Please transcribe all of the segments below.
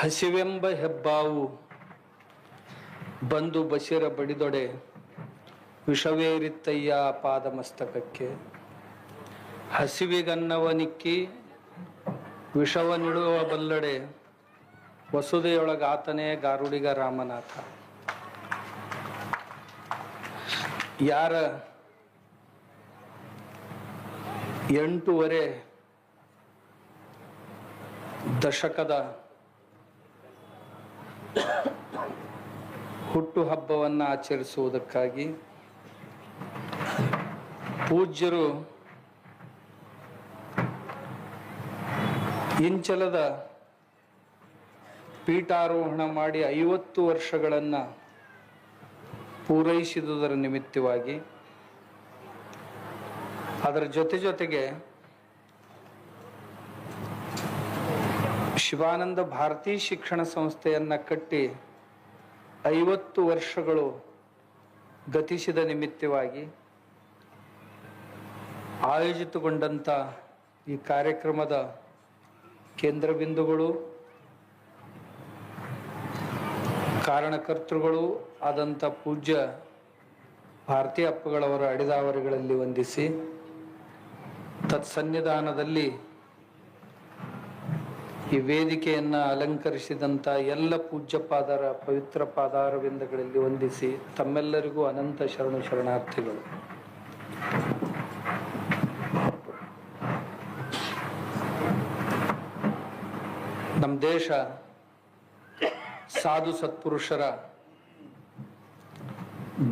ಹಸಿವೆಂಬ ಹೆಬ್ಬಾವು ಬಂದು ಬಸಿರ ಬಡಿದೊಡೆ ವಿಷವೇರಿತ್ತಯ್ಯ ಪಾದ ಮಸ್ತಕಕ್ಕೆ ಹಸಿವಿಗನ್ನವ ನಿಕ್ಕಿ ವಿಷವ ನಿಡುವ ಬಲ್ಲಡೆ ವಸುದೆಯೊಳಗಾತನೇ ಗಾರುಡಿಗ ರಾಮನಾಥ. ಯಾರ ಎಂಟೂವರೆ ದಶಕದ ಹುಟ್ಟುಹಬ್ಬವನ್ನು ಆಚರಿಸುವುದಕ್ಕಾಗಿ ಪೂಜ್ಯರು ಇಂಚಲದ ಪೀಠಾರೋಹಣ ಮಾಡಿ ಐವತ್ತು ವರ್ಷಗಳನ್ನು ಪೂರೈಸಿದುದರ ನಿಮಿತ್ತವಾಗಿ ಅದರ ಜೊತೆ ಜೊತೆಗೆ ಶಿವಾನಂದ ಭಾರತೀ ಶಿಕ್ಷಣ ಸಂಸ್ಥೆಯನ್ನು ಕಟ್ಟಿ ಐವತ್ತು ವರ್ಷಗಳು ಗತಿಸಿದ ನಿಮಿತ್ತವಾಗಿ ಆಯೋಜಿತಗೊಂಡಂಥ ಈ ಕಾರ್ಯಕ್ರಮದ ಕೇಂದ್ರ ಬಿಂದುಗಳು ಕಾರಣಕರ್ತೃಗಳು ಆದಂಥ ಪೂಜ್ಯ ಭಾರತೀಯ ಅಪ್ಪಗಳವರ ಅಡಿದಾವರಿಗಳಲ್ಲಿ ವಂದಿಸಿ ತತ್ಸನ್ನಿಧಾನದಲ್ಲಿ ಈ ವೇದಿಕೆಯನ್ನು ಅಲಂಕರಿಸಿದಂಥ ಎಲ್ಲ ಪೂಜ್ಯ ಪಾದರ ಪವಿತ್ರ ಪಾದಾರವಿಂದಗಳಲ್ಲಿ ವಂದಿಸಿ ತಮ್ಮೆಲ್ಲರಿಗೂ ಅನಂತ ಶರಣು ಶರಣಾರ್ಥಿಗಳು. ನಮ್ಮ ದೇಶ ಸಾಧು ಸತ್ಪುರುಷರ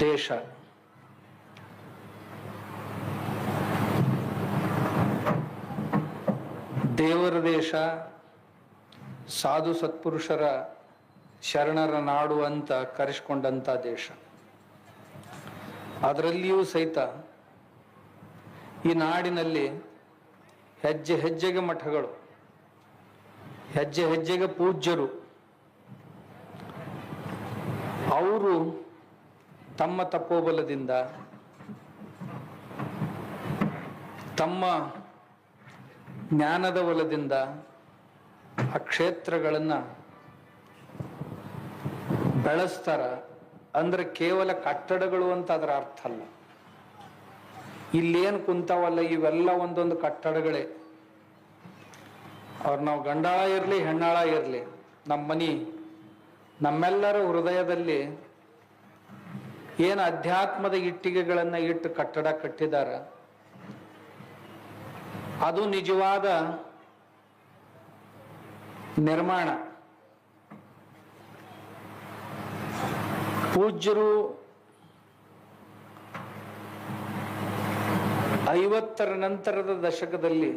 ದೇಶ. ದೇವರ ದೇಶ ಸಾಧು ಸತ್ಪುರುಷರ ಶರಣರ ನಾಡು ಅಂತ ಕರೆಸ್ಕೊಂಡಂಥ ದೇಶ. ಅದರಲ್ಲಿಯೂ ಸಹಿತ ಈ ನಾಡಿನಲ್ಲಿ ಹೆಜ್ಜೆ ಹೆಜ್ಜೆಗೆ ಮಠಗಳು, ಹೆಜ್ಜೆ ಹೆಜ್ಜೆಗೆ ಪೂಜ್ಯರು, ಅವರು ತಮ್ಮ ತಪ್ಪೋಬಲದಿಂದ ತಮ್ಮ ಜ್ಞಾನದ ಬಲದಿಂದ ಆ ಕ್ಷೇತ್ರಗಳನ್ನು ಬೆಳೆಸ್ತಾರ ಅಂದ್ರೆ ಕೇವಲ ಕಟ್ಟಡಗಳು ಅಂತ ಅದರ ಅರ್ಥ ಅಲ್ಲ. ಇಲ್ಲೇನು ಕುಂತಾವಲ್ಲ ಇವೆಲ್ಲ ಒಂದೊಂದು ಕಟ್ಟಡಗಳೇ. ಅವ್ರು ನಾವು ಗಂಡಾಳ ಇರಲಿ, ಹೆಣ್ಣಾಳ ಇರಲಿ ನಮ್ಮ ಮನಿ, ನಮ್ಮೆಲ್ಲರ ಹೃದಯದಲ್ಲಿ ಏನು ಅಧ್ಯಾತ್ಮದ ಇಟ್ಟಿಗೆಗಳನ್ನು ಇಟ್ಟು ಕಟ್ಟಡ ಕಟ್ಟಿದಾರ, ಅದು ನಿಜವಾದ ನಿರ್ಮಾಣ. ಪೂಜ್ಯರು ಐವತ್ತರ ನಂತರದ ದಶಕದಲ್ಲಿ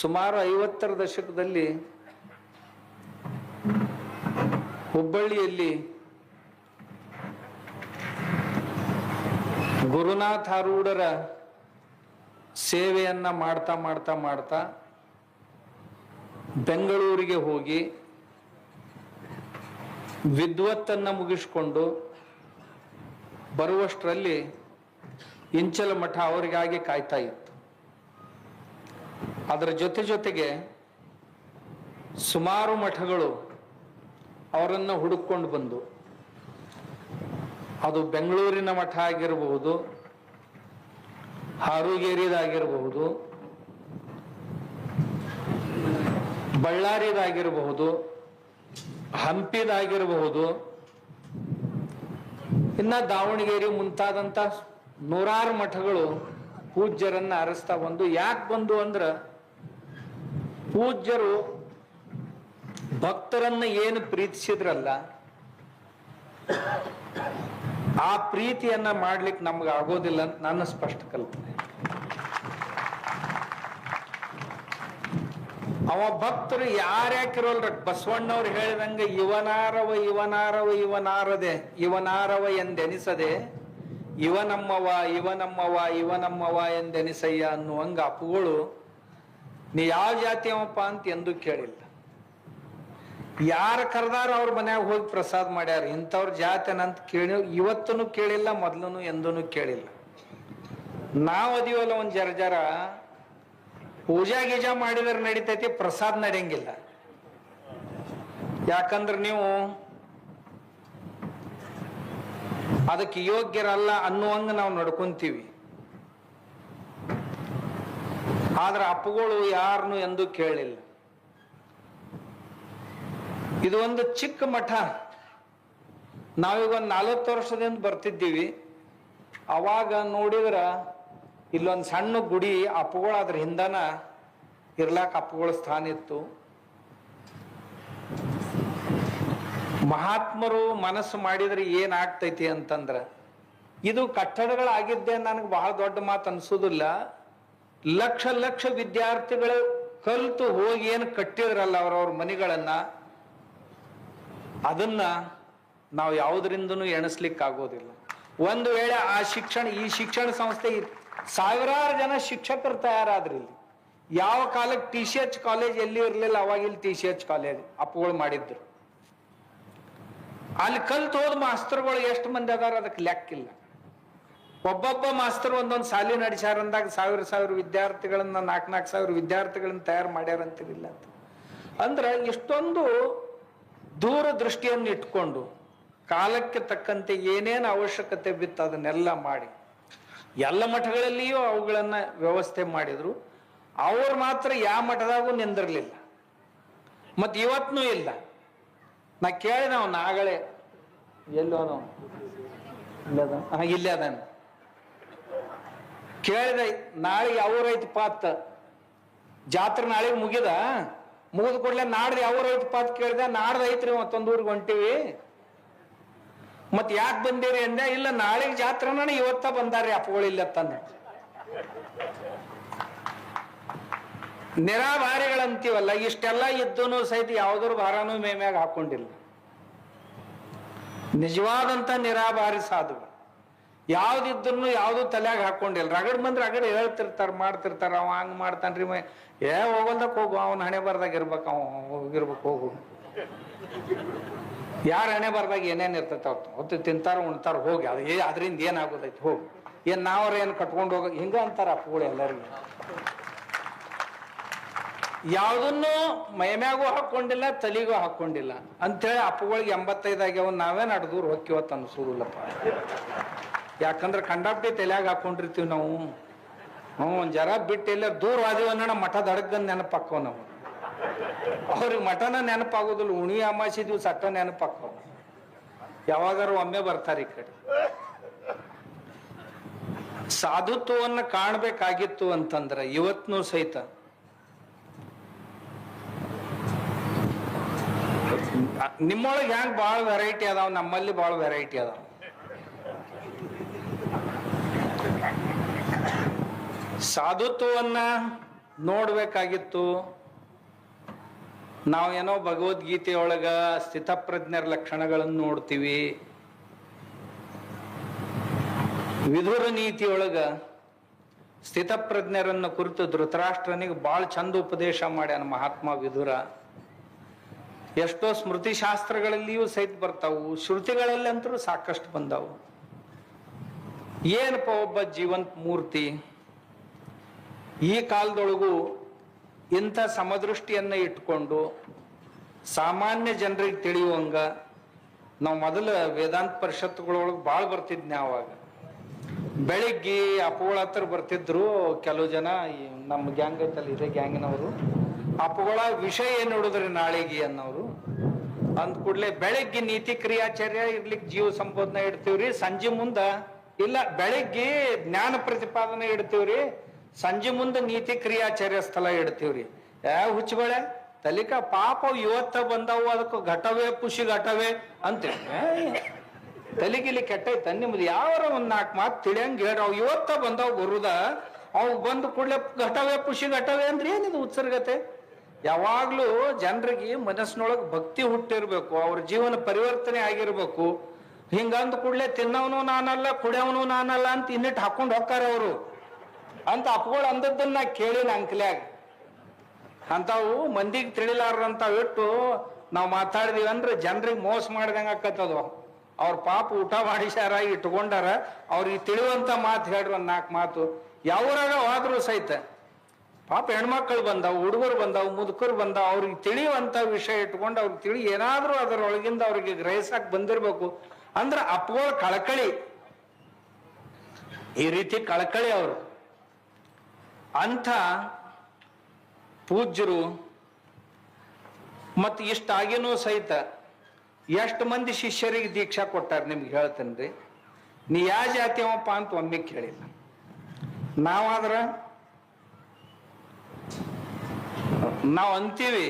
ಸುಮಾರು ಐವತ್ತರ ದಶಕದಲ್ಲಿ ಹುಬ್ಬಳ್ಳಿಯಲ್ಲಿ ಗುರುನಾಥಾರೂಢರ ಸೇವೆಯನ್ನ ಮಾಡ್ತಾ ಮಾಡ್ತಾ ಮಾಡ್ತಾ ಬೆಂಗಳೂರಿಗೆ ಹೋಗಿ ವಿದ್ವತ್ತನ್ನು ಮುಗಿಸ್ಕೊಂಡು ಬರುವಷ್ಟರಲ್ಲಿ ಇಂಚಲ ಮಠ ಅವರಿಗಾಗಿ ಕಾಯ್ತಾ ಇತ್ತು. ಅದರ ಜೊತೆ ಜೊತೆಗೆ ಸುಮಾರು ಮಠಗಳು ಅವರನ್ನು ಹುಡುಕೊಂಡು ಬಂದು, ಅದು ಬೆಂಗಳೂರಿನ ಮಠ ಆಗಿರಬಹುದು, ಹಾರುಗೇರಿದಾಗಿರಬಹುದು ಬಳ್ಳಾರಿದಾಗಿರಬಹುದು, ಹಂಪಿದಾಗಿರಬಹುದು, ಇನ್ನ ದಾವಣಗೆರೆ ಮುಂತಾದಂತ ನೂರಾರು ಮಠಗಳು ಪೂಜ್ಯರನ್ನ ಅರಸ್ತಾ ಬಂದು, ಯಾಕೆ ಬಂದು ಅಂದ್ರ ಪೂಜ್ಯರು ಭಕ್ತರನ್ನ ಏನು ಪ್ರೀತಿಸಿದ್ರಲ್ಲ, ಆ ಪ್ರೀತಿಯನ್ನ ಮಾಡ್ಲಿಕ್ಕೆ ನಮ್ಗೆ ಆಗೋದಿಲ್ಲ ಅಂತ ನನ್ನ ಸ್ಪಷ್ಟ ಕಲ್ಪನೆ. ಅವ ಭಕ್ತರು ಯಾರ್ಯಾಕಿರೋಲ್ರ ಬಸವಣ್ಣವ್ರು ಹೇಳಿದಂಗೆ ಇವನಾರವ ಇವನಾರವ, ಇವನಾರದೆ, ಇವನಾರವ ಎಂದೆನಿಸದೆ, ಇವನಮ್ಮವ ಇವನಮ್ಮವ ಇವನಮ್ಮವ ಎಂದೆನಿಸಯ್ಯ ಅನ್ನುವಂಗ ಅಪ್ಪುಗಳು, ನೀ ಯಾವ ಜಾತಿಯವಪ್ಪ ಅಂತ ಎಂದೂ ಕೇಳಿಲ್ಲ. ಯಾರ ಕರೆದಾರ ಅವ್ರ ಮನ್ಯಾಗ ಹೋಗಿ ಪ್ರಸಾದ ಮಾಡ್ಯಾರ? ಇಂಥವ್ರ ಜಾತಿ ಅಂತ ಕೇಳಿ ಇವತ್ತೂ ಕೇಳಿಲ್ಲ ಮೊದ್ಲು ಎಂದೂ ಕೇಳಿಲ್ಲ. ನಾವು ಅದೀವಲ್ಲ ಒಂದು ಜರ ಜರ ಪೂಜಾ ಗೀಜಾ ಮಾಡಿದ್ರೆ ನಡೀತೈತಿ, ಪ್ರಸಾದ ನಡೆಯಂಗಿಲ್ಲ. ಯಾಕಂದ್ರೆ ನೀವು ಅದಕ್ಕೆ ಯೋಗ್ಯರಲ್ಲ ಅನ್ನುವಂಗ ನಾವು ನಡ್ಕೊಂತೀವಿ. ಆದ್ರೆ ಅಪ್ಪಗಳು ಯಾರನ್ನು ಎಂದು ಕೇಳಿಲ್ಲ. ಇದು ಒಂದು ಚಿಕ್ಕ ಮಠ. ನಾವೀಗ ಒಂದು ನಲವತ್ತು ವರ್ಷದಿಂದ ಬರ್ತಿದ್ದೀವಿ. ಅವಾಗ ನೋಡಿದ್ರ ಇಲ್ಲೊಂದು ಸಣ್ಣ ಗುಡಿ ಅಪ್ಪುಗಳ ಅದ್ರ ಹಿಂದನ ಇರ್ಲಾಕ ಅಪ್ಪುಗಳ ಸ್ಥಾನ ಇತ್ತು. ಮಹಾತ್ಮರು ಮನಸ್ಸು ಮಾಡಿದ್ರೆ ಏನಾಗ್ತೈತಿ ಅಂತಂದ್ರ, ಇದು ಕಟ್ಟಡಗಳಾಗಿದ್ದೆ ನನಗೆ ಬಹಳ ದೊಡ್ಡ ಮಾತು ಅನ್ಸೋದಿಲ್ಲ. ಲಕ್ಷ ಲಕ್ಷ ವಿದ್ಯಾರ್ಥಿಗಳು ಕಲ್ತು ಹೋಗಿ ಏನು ಕಟ್ಟಿದ್ರಲ್ಲ ಅವ್ರವ್ರ ಮನೆಗಳನ್ನ, ಅದನ್ನ ನಾವು ಯಾವುದರಿಂದನೂ ಎಣಿಸ್ಲಿಕ್ಕೆ ಆಗೋದಿಲ್ಲ ಒಂದು ವೇಳೆ ಆ ಶಿಕ್ಷಣ, ಈ ಶಿಕ್ಷಣ ಸಂಸ್ಥೆ ಸಾವಿರಾರು ಜನ ಶಿಕ್ಷಕರು ತಯಾರಾದ್ರಿ ಇಲ್ಲಿ. ಯಾವ ಕಾಲಕ್ಕೆ ಟಿ ಸಿ ಎಚ್ ಕಾಲೇಜ್ ಎಲ್ಲಿ ಇರಲಿಲ್ಲ, ಅವಾಗ ಇಲ್ಲಿ ಟಿ ಸಿ ಎಚ್ ಕಾಲೇಜ್ ಅಪ್ಪಗಳು ಮಾಡಿದ್ರು. ಅಲ್ಲಿ ಕಲ್ತು ಹೋದ ಮಾಸ್ತರ್ಗಳು ಎಷ್ಟು ಮಂದಿ ಅದಾರ ಅದಕ್ಕೆ ಲೆಕ್ಕಿಲ್ಲ ಒಬ್ಬೊಬ್ಬ ಮಾಸ್ತರ್ ಒಂದೊಂದು ಸಾಲಿ ನಡೆಸ್ಯಾರ ಅಂದಾಗ ಸಾವಿರ ಸಾವಿರ ವಿದ್ಯಾರ್ಥಿಗಳನ್ನ ನಾಲ್ಕು ನಾಲ್ಕು ಸಾವಿರ ವಿದ್ಯಾರ್ಥಿಗಳನ್ನ ತಯಾರು ಮಾಡ್ಯಾರ ಅಂತಿಲ್ಲ ಅಂತ. ಅಂದ್ರೆ ಇಷ್ಟೊಂದು ದೂರದೃಷ್ಟಿಯನ್ನು ಇಟ್ಕೊಂಡು ಕಾಲಕ್ಕೆ ತಕ್ಕಂತೆ ಏನೇನು ಅವಶ್ಯಕತೆ ಬಿತ್ತು ಅದನ್ನೆಲ್ಲ ಮಾಡಿ. ಎಲ್ಲ ಮಠಗಳಲ್ಲಿಯೂ ಅವುಗಳನ್ನು ವ್ಯವಸ್ಥೆ ಮಾಡಿದರು. ಅವ್ರು ಮಾತ್ರ ಯಾವ ಮಠದಾಗೂ ನಿಂದಿರಲಿಲ್ಲ. ಮತ್ತು ಇವತ್ತೂ ಇಲ್ಲ. ನಾ ಕೇಳಿದೆ ಅವನು ಆಗಲೇ. ಎಲ್ಲೋನು ಹಾ ಇಲ್ಲೇ ಅದಾನ. ಕೇಳಿದೆ ನಾಳೆ ಯಾವ ಐತಿ ಪಾತ್? ಜಾತ್ರೆ ನಾಳೆ ಮುಗಿದ? ಮುಗಿದ ಕೂಡಲೇ ನಾಡ್ದು ಯಾವ ರೈತ ಪಾತ್ ಕೇಳಿದೆ. ನಾಡ್ದು ಐತ್ರಿ ಮತ್ತೊಂದು ಊರಿಗೆ ಹೊಂಟಿವಿ. ಮತ್ ಯಾಕೆ ಬಂದಿರಿ ಅಂದೆ, ಇಲ್ಲ ನಾಳೆಗೆ ಜಾತ್ರೆನ ಇವತ್ತ ಬಂದಾರಿ ಅಪ್ಪಗಳಿಲ್ಲ ತಂದ ನಿರಾಭಾರಿಗಳಂತೀವಲ್ಲ, ಇಷ್ಟೆಲ್ಲ ಇದ್ದೂನು ಸಹಿತ ಯಾವ್ದ್ರ ಭಾರನೂ ಮೇಮ್ಯಾಗ ಹಾಕೊಂಡಿಲ್ಲ. ನಿಜವಾದಂತ ನಿರಾಭಾರಿ ಸಾಧು ಯಾವ್ದಿದ್ರು ಯಾವ್ದು ತಲೆಯಾಗ ಹಾಕೊಂಡಿಲ್ಲ. ರಗಡ್ ಬಂದ್ರೆ ರಗಡ್ ಹೇಳ್ತಿರ್ತಾರ, ಮಾಡ್ತಿರ್ತಾರ, ಅವ ಹಂಗ್ ಮಾಡ್ತಾನ್ರಿ ಮ. ಏ ಹೋಗಲ್ದಕ್ ಹೋಗು, ಅವನ ಹಣೆ ಬರ್ದಾಗ ಇರ್ಬೇಕು, ಅವ ಹೋಗಿರ್ಬೇಕು, ಹೋಗು. ಯಾರ ಹಣೆ ಬರ್ದಾಗ ಏನೇನು ಇರ್ತೈತೆ ಅವ್ರು ಹೊತ್ತು ತಿಂತಾರ, ಉಣ್ತಾರ, ಹೋಗಿ. ಅದು ಏ ಅದರಿಂದ ಏನಾಗೋದೈತಿ? ಹೋಗಿ. ಏನು ನಾವ್ರ ಏನು ಕಟ್ಕೊಂಡು ಹೋಗ ಹಿಂಗ ಅಂತಾರ ಅಪ್ಪಗಳು ಎಲ್ಲರಿಗೂ. ಯಾವುದನ್ನು ಮೈಮ್ಯಾಗೂ ಹಾಕೊಂಡಿಲ್ಲ, ತಲೆಗೂ ಹಾಕ್ಕೊಂಡಿಲ್ಲ ಅಂಥೇಳಿ ಅಪ್ಪಗಳಿಗೆ ಎಂಬತ್ತೈದು ಆಗ್ಯಾವ, ನಾವೇ ನಡ್ದೂರ್ ಹೊಕ್ಕಿವತ್ತು ಅನ್ಸೋದಿಲ್ಲಪ್ಪ ಯಾಕಂದ್ರೆ ಕಂಡಾಪ್ಟಿ ತಲೆಯಾಗ ಹಾಕೊಂಡಿರ್ತೀವಿ ನಾವು. ಹ್ಞೂ, ಒಂದು ಜರ ಬಿಟ್ಟು ಎಲ್ಲ ದೂರ ಆದಿವನ್ನ ಮಠ ದಡಗನ್ ನೆನಪಾಕ್ಕವ ನಾವು. ಅವ್ರಿಗೆ ಮಠನ ನೆನಪಾಗೋದಿಲ್ಲ, ಉಣಿ ಅಮಾಸಿ ದಿವ್ಸ ಅಟ್ಟ ನೆನಪಾಗ್ತಾವ. ಯಾವಾಗಾರು ಒಮ್ಮೆ ಬರ್ತಾರೆ ಈ ಕಡೆ. ಸಾಧುತ್ವವನ್ನ ಕಾಣಬೇಕಾಗಿತ್ತು ಅಂತಂದ್ರೆ ಇವತ್ನು ಸಹಿತ. ನಿಮ್ಮೊಳಗೆ ಹೆಂಗ್ ಭಾಳ ವೆರೈಟಿ ಅದಾವ, ನಮ್ಮಲ್ಲಿ ಭಾಳ ವೆರೈಟಿ ಅದಾವ. ಸಾಧುತ್ವವನ್ನ ನೋಡ್ಬೇಕಾಗಿತ್ತು ನಾವೇನೋ ಭಗವದ್ಗೀತೆಯೊಳಗ ಸ್ಥಿತಪ್ರಜ್ಞರ ಲಕ್ಷಣಗಳನ್ನು ನೋಡ್ತೀವಿ. ವಿಧುರ ನೀತಿಯೊಳಗ ಸ್ಥಿತಪ್ರಜ್ಞರನ್ನ ಕುರಿತು ಧೃತರಾಷ್ಟ್ರನಿಗೆ ಭಾಳ ಚಂದ ಉಪದೇಶ ಮಾಡ್ಯಾನ ಮಹಾತ್ಮ ವಿಧುರ ಎಷ್ಟೋ ಸ್ಮೃತಿ ಶಾಸ್ತ್ರಗಳಲ್ಲಿಯೂ ಸಹಿತ ಬರ್ತಾವು, ಶ್ರುತಿಗಳಲ್ಲಂತರೂ ಸಾಕಷ್ಟು ಬಂದಾವು. ಏನಪ್ಪ ಒಬ್ಬ ಜೀವಂತ ಮೂರ್ತಿ? ಈ ಕಾಲದೊಳಗೂ ಇಂಥ ಸಮದೃಷ್ಟಿಯನ್ನ ಇಟ್ಕೊಂಡು ಸಾಮಾನ್ಯ ಜನರಿಗೆ ತಿಳಿಯುವಂಗ ನಾವು ಮೊದಲು ವೇದಾಂತ ಪರಿಷತ್ಗಳೊಳಗೆ ಭಾಳ ಬರ್ತಿದ್ನಿ ಅವಾಗ. ಬೆಳಿಗ್ಗೆ ಅಪ್ಪುಗಳ ಹತ್ರ ಬರ್ತಿದ್ರು ಕೆಲವು ಜನ ನಮ್ಮ ಗ್ಯಾಂಗ್ ಐತಲ್ಲ ಇದೇ ಗ್ಯಾಂಗಿನವರು ಅಪ್ಪುಗಳ ವಿಷಯ ಏನು ನೋಡಿದ್ರಿ ನಾಳೆಗೆ ಅನ್ನೋರು. ಅಂದ ಕೂಡ್ಲೆ ಬೆಳಿಗ್ಗೆ ನೀತಿ ಕ್ರಿಯಾಚಾರ್ಯ ಇರ್ಲಿಕ್ಕೆ ಜೀವ ಸಂಬೋಧನೆ ಇಡ್ತೀವ್ರಿ, ಸಂಜೆ ಮುಂದ, ಇಲ್ಲ ಬೆಳಿಗ್ಗೆ ಜ್ಞಾನ ಪ್ರತಿಪಾದನೆ ಇಡ್ತೀವ್ರಿ, ಸಂಜೆ ಮುಂದ ನೀತಿ ಕ್ರಿಯಾಚಾರ್ಯ ಸ್ಥಳ ಇಡ್ತೀವ್ರಿ. ಯಾ ಹುಚ್ಚಬೇಳೆ ತಲಿಕ ಪಾಪ ಇವತ್ತ ಬಂದವು, ಅದಕ್ಕೆ ಘಟವೇ ಪುಷಿ ಘಟವೇ ಅಂತೇಳಿ ತಲಿಗಿಲಿ ಕೆಟ್ಟೈತ, ನಿಮ್ದು ಯಾವಾರ ಒಂದ್ ನಾಲ್ಕು ಮಾತು ತಿಳಿಯಂಗ್ ಹೇಳ್ರಿ. ಅವ್ ಇವತ್ತ ಬಂದವ್ ಗುರುದ, ಅವ್ ಬಂದು ಕೂಡ್ಲೆ ಘಟವೇ ಪುಷಿ ಘಟವೇ ಅಂದ್ರೆ ಏನಿದು ಉತ್ಸರ್ಗತೆ? ಯಾವಾಗ್ಲೂ ಜನರಿಗೆ ಮನಸ್ಸಿನೊಳಗೆ ಭಕ್ತಿ ಹುಟ್ಟಿರ್ಬೇಕು, ಅವ್ರ ಜೀವನ ಪರಿವರ್ತನೆ ಆಗಿರ್ಬೇಕು. ಹಿಂಗಂದ್ ಕೂಡ್ಲೆ ತಿನ್ನವನು ನಾನಲ್ಲ, ಕುಡಿಯವನು ನಾನಲ್ಲ ಅಂತ ಇನ್ನಿಟ್ಟು ಹಾಕೊಂಡು ಹೋಗ್ತಾರೆ ಅವರು. ಅಂತ ಅಪ್ಗಳು ಅಂದದ್ದನ್ನ ಕೇಳಿನ ಅಂಕಲ್ಯಾಗ. ಅಂತಾವು ಮಂದಿಗೆ ತಿಳಿಲಾರಂತ ಇಟ್ಟು ನಾವು ಮಾತಾಡಿದೀವಿ ಅಂದ್ರೆ ಜನರಿಗೆ ಮೋಸ ಮಾಡ್ದಂಗ ಆಕತ್ತದು ಅವ್ರ ಪಾಪ ಊಟ ಮಾಡಿಸ್ಯಾರ, ಇಟ್ಕೊಂಡಾರ, ಅವ್ರಿಗೆ ತಿಳಿವಂತ ಮಾತು ಹೇಳ್ರಿ ಒಂದ್ ನಾಲ್ಕು ಮಾತು. ಯಾವ್ರಾಗ ಹೋದ್ರು ಸಹಿತ ಪಾಪ ಹೆಣ್ಮಕ್ಳು ಬಂದಾವ್, ಹುಡುಗರು ಬಂದಾವ್, ಮುದುಕರು ಬಂದಾವ್, ಅವ್ರಿಗೆ ತಿಳಿಯುವಂತ ವಿಷಯ ಇಟ್ಕೊಂಡು ಅವ್ರಿಗೆ ತಿಳಿ ಏನಾದ್ರೂ ಅದರೊಳಗಿಂದ ಅವ್ರಿಗೆ ಗ್ರಹಿಸಕ್ ಬಂದಿರ್ಬೇಕು. ಅಂದ್ರೆ ಅಪ್ಪಗಳು ಕಳಕಳಿ. ಈ ರೀತಿ ಕಳಕಳಿ ಅವರು. ಅಂಥ ಪೂಜ್ಯರು ಮತ್ತು ಇಷ್ಟಾಗಿನೂ ಸಹಿತ ಎಷ್ಟು ಮಂದಿ ಶಿಷ್ಯರಿಗೆ ದೀಕ್ಷಾ ಕೊಟ್ಟಾರ ನಿಮ್ಗೆ ಹೇಳ್ತೇನ್ರಿ? ನೀ ಯಾವ ಜಾತಿಯವಪ್ಪ ಅಂತ ಒಮ್ಮೆ ಕೇಳಿಲ್ಲ ನಾವಾದ್ರ ನಾವು ಅಂತೀವಿ,